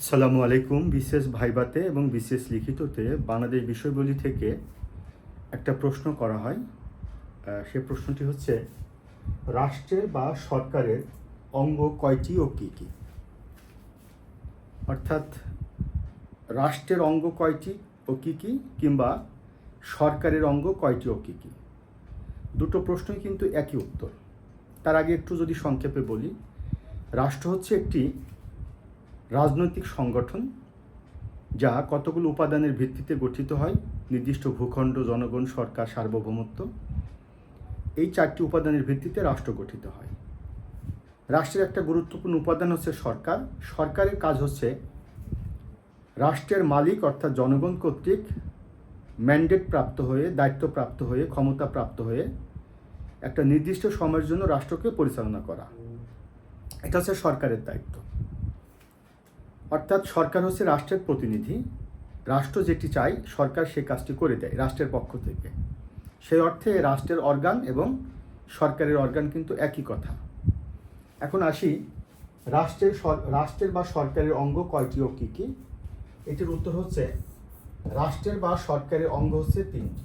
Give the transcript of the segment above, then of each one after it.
আসসালামু আলাইকুম, বিশেষ ভাইবাতে এবং বিশেষ লিখিততে বাংলাদেশ বিষয়বলি থেকে একটা প্রশ্ন করা হয়। সে প্রশ্নটি হচ্ছে, রাষ্ট্রের বা সরকারের অঙ্গ কয়টি ও কী কী? অর্থাৎ, রাষ্ট্রের অঙ্গ কয়টি ও কী কী কিংবা সরকারের অঙ্গ কয়টি ও কী কী? দুটো প্রশ্নই কিন্তু একই উত্তর। তার আগে একটু যদি সংক্ষেপে বলি, রাষ্ট্র হচ্ছে একটি রাজনৈতিক সংগঠন, যা কতগুলো উপাদানের ভিত্তিতে গঠিত হয়, নির্দিষ্ট ভূখণ্ড, জনগণ, সরকার, সার্বভৌমত্ব, এই চারটি উপাদানের ভিত্তিতে রাষ্ট্র গঠিত হয়। রাষ্ট্রের একটা গুরুত্বপূর্ণ উপাদান হচ্ছে সরকার। সরকারের কাজ হচ্ছে রাষ্ট্রের মালিক, অর্থাৎ জনগণ কর্তৃক ম্যান্ডেট প্রাপ্ত হয়ে, দায়িত্ব প্রাপ্ত হয়ে, ক্ষমতা প্রাপ্ত হয়ে একটা নির্দিষ্ট সময়ের জন্য রাষ্ট্রকে পরিচালনা করা। এটা হচ্ছে সরকারের দায়িত্ব। অর্থাৎ সরকার হচ্ছে রাষ্ট্রের প্রতিনিধি। রাষ্ট্র যেটি চায়, সরকার সে কাজটি করে দেয় রাষ্ট্রের পক্ষ থেকে। সেই অর্থে রাষ্ট্রের অর্গান এবং সরকারের অর্গান কিন্তু একই কথা। এখন আসি, রাষ্ট্রের রাষ্ট্রের বা সরকারের অঙ্গ কয়টি ও কী কী? এটির উত্তর হচ্ছে, রাষ্ট্রের বা সরকারের অঙ্গ হচ্ছে তিনটি।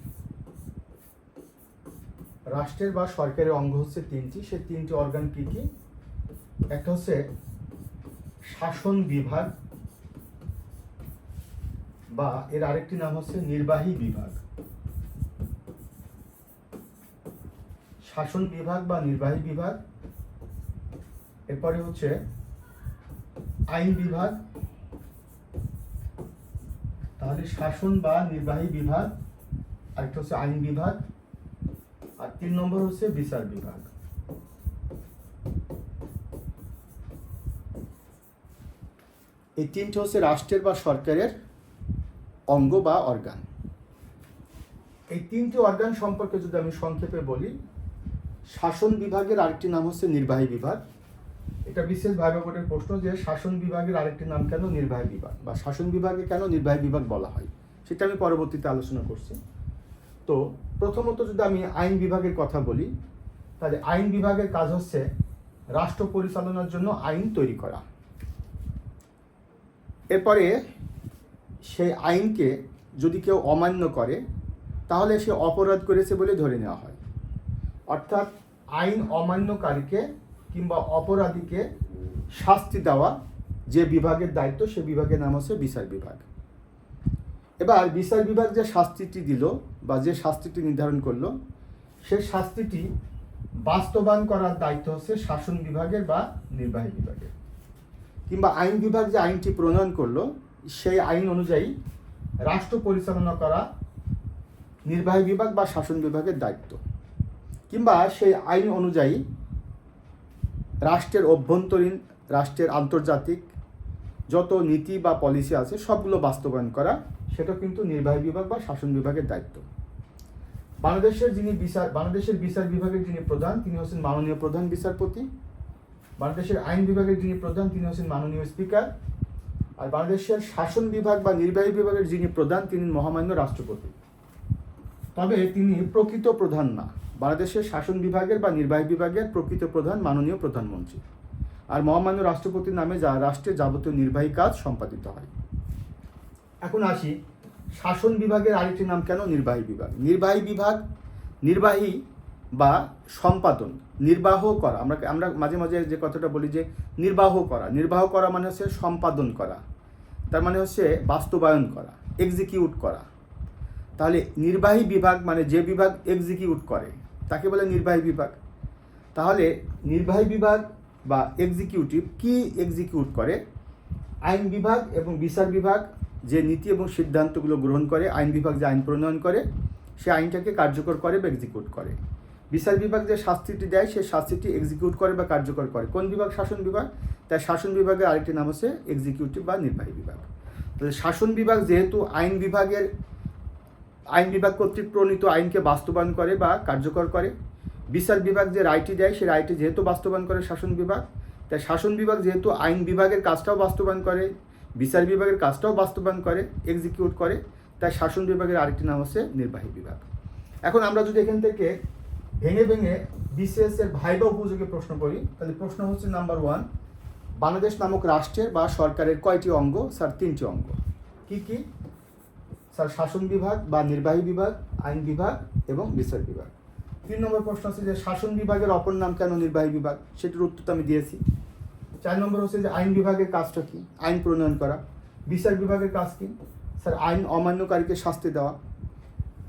রাষ্ট্রের বা সরকারের অঙ্গ হচ্ছে তিনটি। সে তিনটি অর্গান কী কী? একটা হচ্ছে শাসন বিভাগ বা এর আরেকটি নাম হচ্ছে নির্বাহী বিভাগ। শাসন বিভাগ বা নির্বাহী বিভাগ, এরপরে হচ্ছে আইন বিভাগ, তাহলে শাসন বা নির্বাহী বিভাগ, আরেকটা হচ্ছে আইন বিভাগ, আর তিন নম্বর হচ্ছে বিচার বিভাগ। এই তিনটে হচ্ছে রাষ্ট্রের বা সরকারের অঙ্গ বা অর্গান। এই তিনটি অর্গান সম্পর্কে যদি আমি সংক্ষেপে বলি, শাসন বিভাগের আরেকটি নাম হচ্ছে নির্বাহী বিভাগ। এটা বিশেষ ভাইবা প্রশ্ন যে শাসন বিভাগের আরেকটি নাম কেন নির্বাহী বিভাগ বা শাসন বিভাগে কেন নির্বাহী বিভাগ বলা হয়, সেটা আমি পরবর্তীতে আলোচনা করছি। তো প্রথমত যদি আমি আইন বিভাগের কথা বলি, তাহলে আইন বিভাগের কাজ হচ্ছে রাষ্ট্র পরিচালনার জন্য আইন তৈরি করা। এরপরে সেই আইনকে যদি কেউ অমান্য করে, তাহলে সে অপরাধ করেছে বলে ধরে নেওয়া হয়। অর্থাৎ আইন অমান্যকারীকে কিংবা অপরাধীকে শাস্তি দেওয়া যে বিভাগের দায়িত্ব, সে বিভাগের নাম হচ্ছে বিচার বিভাগ। এবার বিচার বিভাগ যে শাস্তিটি দিল বা যে শাস্তিটি নির্ধারণ করল, সে শাস্তিটি বাস্তবায়ন করার দায়িত্ব হচ্ছে শাসন বিভাগের বা নির্বাহী বিভাগের। কিংবা আইন বিভাগ যে আইনটি প্রণয়ন করল, সেই আইন অনুযায়ী রাষ্ট্র পরিচালনা করা নির্বাহী বিভাগ বা শাসন বিভাগের দায়িত্ব। কিংবা সেই আইন অনুযায়ী রাষ্ট্রের অভ্যন্তরীণ, রাষ্ট্রের আন্তর্জাতিক যত নীতি বা পলিসি আছে, সবগুলো বাস্তবায়ন করা, সেটা কিন্তু নির্বাহী বিভাগ বা শাসন বিভাগের দায়িত্ব। বাংলাদেশের যিনি বিচার, বাংলাদেশের বিচার বিভাগের যিনি প্রধান, তিনি হচ্ছেন মাননীয় প্রধান বিচারপতি। বাংলাদেশের আইন বিভাগের যিনি প্রধান, তিনি হচ্ছেন মাননীয় স্পিকার। আর বাংলাদেশের শাসন বিভাগ বা নির্বাহী বিভাগের যিনি প্রধান, তিনি মহামান্য রাষ্ট্রপতি। তবে তিনি প্রকৃত প্রধান না। বাংলাদেশের শাসন বিভাগের বা নির্বাহী বিভাগের প্রকৃত প্রধান, মাননীয় প্রধানমন্ত্রী। আর মহামান্য রাষ্ট্রপতির নামে যা রাষ্ট্রের যাবতীয় নির্বাহী কাজ সম্পাদিত হয়। এখন আসি, শাসন বিভাগের আরেকটি নাম কেন নির্বাহী বিভাগ? নির্বাহী বিভাগ, নির্বাহী বা সম্পাদন, নির্বাহ করা। আমরা আমরা মাঝে মাঝে যে কথাটা বলি যে নির্বাহ করা। নির্বাহ করা মানে হচ্ছে সম্পাদন করা। তার মানে হচ্ছে বাস্তবায়ন করা এক্সিকিউট করা। তাহলে নির্বাহী বিভাগ মানে যে বিভাগ এক্সিকিউট করে, তাকে বলে নির্বাহী বিভাগ। তাহলে নির্বাহী বিভাগ বা এক্সিকিউটিভ কি এক্সিকিউট করে? আইন বিভাগ এবং বিচার বিভাগ যে নীতি এবং সিদ্ধান্তগুলো গ্রহণ করে, আইন বিভাগ যে আইন প্রণয়ন করে, সে আইনটাকে কার্যকর করে বা এক্সিকিউট করে। বিচার বিভাগ যে শাস্তিটি দেয়, সেই শাস্তিটি এক্সিকিউট করে বা কার্যকর করে। কোন বিভাগ? শাসন বিভাগ। তাই শাসন বিভাগের আরেকটি নাম হচ্ছে এক্সিকিউটিভ বা নির্বাহী বিভাগ। তাহলে শাসন বিভাগ যেহেতু আইন বিভাগের, আইন বিভাগ কর্তৃক প্রণীত আইনকে বাস্তবায়ন করে বা কার্যকর করে, বিচার বিভাগ যে রায়টি দেয়, সেই রায়টি যেহেতু বাস্তবায়ন করে শাসন বিভাগ, তাই শাসন বিভাগ যেহেতু আইন বিভাগের কাজটাও বাস্তবায়ন করে, বিচার বিভাগের কাজটাও বাস্তবায়ন করে এক্সিকিউট করে, তাই শাসন বিভাগের আরেকটি নাম হচ্ছে নির্বাহী বিভাগ। এখন আমরা যদি এখান থেকে ভেঙে ভেঙে বিসিএস এর ভাইবা উপযোগী প্রশ্ন করি। তাহলে প্রশ্ন হচ্ছে নাম্বার ওয়ান বাংলাদেশ নামক রাষ্ট্রের বা সরকারের কয়টি অঙ্গ? স্যার, তিনটি অঙ্গ। কি কি? স্যার, শাসন বিভাগ বা নির্বাহী বিভাগ, আইন বিভাগ এবং বিচার বিভাগ। তিন নম্বর প্রশ্ন আছে যে শাসন বিভাগের অপর নাম কেন নির্বাহী বিভাগ? সেটির উত্তর আমি দিয়েছি। চার নম্বর হচ্ছে যে আইন বিভাগের কাজটা কি? আইন প্রণয়ন করা। বিচার বিভাগের কাজ কি? স্যার, আইন অমান্যকারীকে শাস্তি দেওয়া।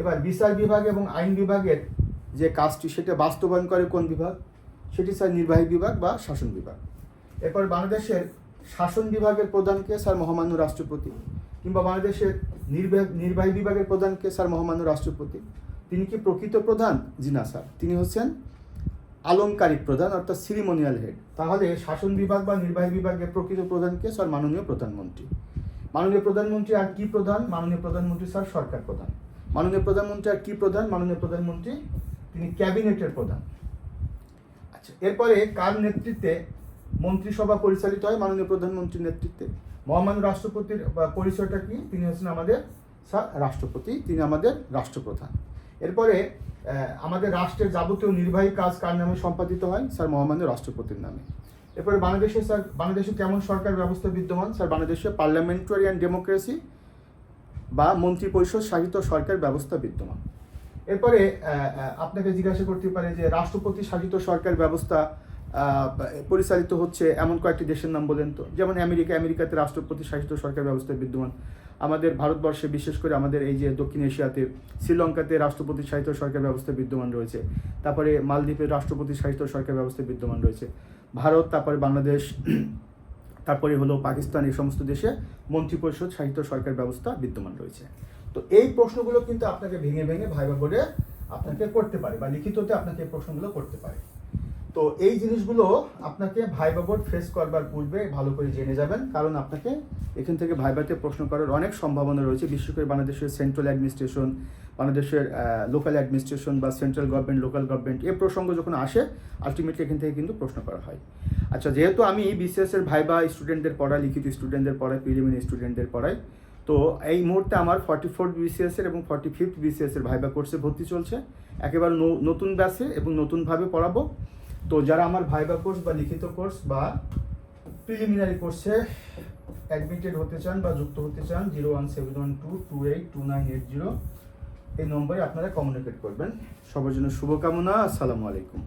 এবার বিচার বিভাগ এবং আইন বিভাগের যে কাজটি সেটা বাস্তবায়ন করে কোন বিভাগ? সেটি স্যার নির্বাহী বিভাগ বা শাসন বিভাগ। এরপর বাংলাদেশের শাসন বিভাগের প্রধানকে স্যার মহামান্য রাষ্ট্রপতি কিংবা বাংলাদেশের নির্বাহ, নির্বাহী বিভাগের প্রধানকে স্যার মহামান্য রাষ্ট্রপতি? তিনি কি প্রকৃত প্রধান? জি না, স্যার। তিনি হচ্ছেন আলংকারিক প্রধান, অর্থাৎ সিরিমোনিয়াল হেড। তাহলে শাসন বিভাগ বা নির্বাহী বিভাগের প্রকৃত প্রধানকে স্যার মাননীয় প্রধানমন্ত্রী? মাননীয় প্রধানমন্ত্রী আর কি প্রধান? মাননীয় প্রধানমন্ত্রী স্যার সরকার প্রধান। মাননীয় প্রধানমন্ত্রী আর কি প্রধান? মাননীয় প্রধানমন্ত্রী তিনি ক্যাবিনেটের প্রধান। আচ্ছা এরপরে কার নেতৃত্বে মন্ত্রিসভা পরিচালিত হয়? মাননীয় প্রধানমন্ত্রীর নেতৃত্বে। মহামান্য রাষ্ট্রপতির পরিচয়টা কি? তিনি হচ্ছেন আমাদের স্যার, রাষ্ট্রপতি। তিনি আমাদের রাষ্ট্রপ্রধান। এরপরে আমাদের রাষ্ট্রের যাবতীয় নির্বাহী কাজ কার নামে সম্পাদিত হয়? স্যার, মহামান্য রাষ্ট্রপতির নামে। এরপরে বাংলাদেশে, স্যার, বাংলাদেশে কেমন সরকার ব্যবস্থা বিদ্যমান? স্যার, বাংলাদেশে পার্লামেন্টারিয়ান ডেমোক্রেসি বা মন্ত্রী পরিষদ শাসিত সরকার ব্যবস্থা বিদ্যমান। এরপরে আপনাকে জিজ্ঞাসা করতে পারে যে রাষ্ট্রপতি শাসিত সরকার ব্যবস্থা পরিচালিত হচ্ছে এমন কয়েকটি দেশের নাম বলেন তো। যেমন আমেরিকা, আমেরিকাতে রাষ্ট্রপতি শাসিত সরকার ব্যবস্থা বিদ্যমান। আমাদের ভারতবর্ষে, বিশেষ করে আমাদের এই যে দক্ষিণ এশিয়াতে, শ্রীলঙ্কাতে রাষ্ট্রপতি শাসিত সরকার ব্যবস্থা বিদ্যমান রয়েছে। তারপরে মালদ্বীপের রাষ্ট্রপতি শাসিত সরকার ব্যবস্থা বিদ্যমান রয়েছে। ভারত, তারপরে বাংলাদেশ, তারপরে হলো পাকিস্তান, এই সমস্ত দেশে মন্ত্রিপরিষদ শাসিত সরকার ব্যবস্থা বিদ্যমান রয়েছে। তো এই প্রশ্নগুলো কিন্তু আপনাকে ভেঙে ভেঙে ভাইবা বোর্ডে আপনাকে করতে পারে বা লিখিততে আপনাকে এই প্রশ্নগুলো করতে পারে। তো এই জিনিসগুলো আপনাকে ভাইবা বোর্ড ফেস করবার পূর্বে ভালো করে জেনে যাবেন, কারণ আপনাকে এখান থেকে ভাইবাতে প্রশ্ন করার অনেক সম্ভাবনা রয়েছে, বিশেষ করে বাংলাদেশের সেন্ট্রাল অ্যাডমিনিস্ট্রেশন বাংলাদেশের লোকাল অ্যাডমিনিস্ট্রেশন বা সেন্ট্রাল গভর্নমেন্ট লোকাল গভর্নমেন্ট এ প্রসঙ্গ যখন আসে আলটিমেটলি এখান থেকে কিন্তু প্রশ্ন করা হয়। আচ্ছা যেহেতু আমি বিসিএস এর ভাইবা স্টুডেন্টদের পড়াই, লিখিত স্টুডেন্টদের পড়াই প্রিলিমিনারি স্টুডেন্টদের পড়াই তো এই মুহূর্তে আমার ফর্টি ফোর বিসিএস এর এবং ফর্টি ফিফথ বিসিএস এর ভাইবা কোর্সে ভর্তি চলছে। একেবারে নতুন ব্যাচে এবং নতুনভাবে পড়াবো। তো যারা আমার ভাইবা কোর্স বা লিখিত কোর্স বা প্রিলিমিনারি কোর্সে অ্যাডমিটেড হতে চান বা যুক্ত হতে চান zero one seven one two two eight two nine eight zero এই নম্বরে আপনারা কমিউনিকেট করবেন। সবার জন্য শুভকামনা। আসসালামু আলাইকুম।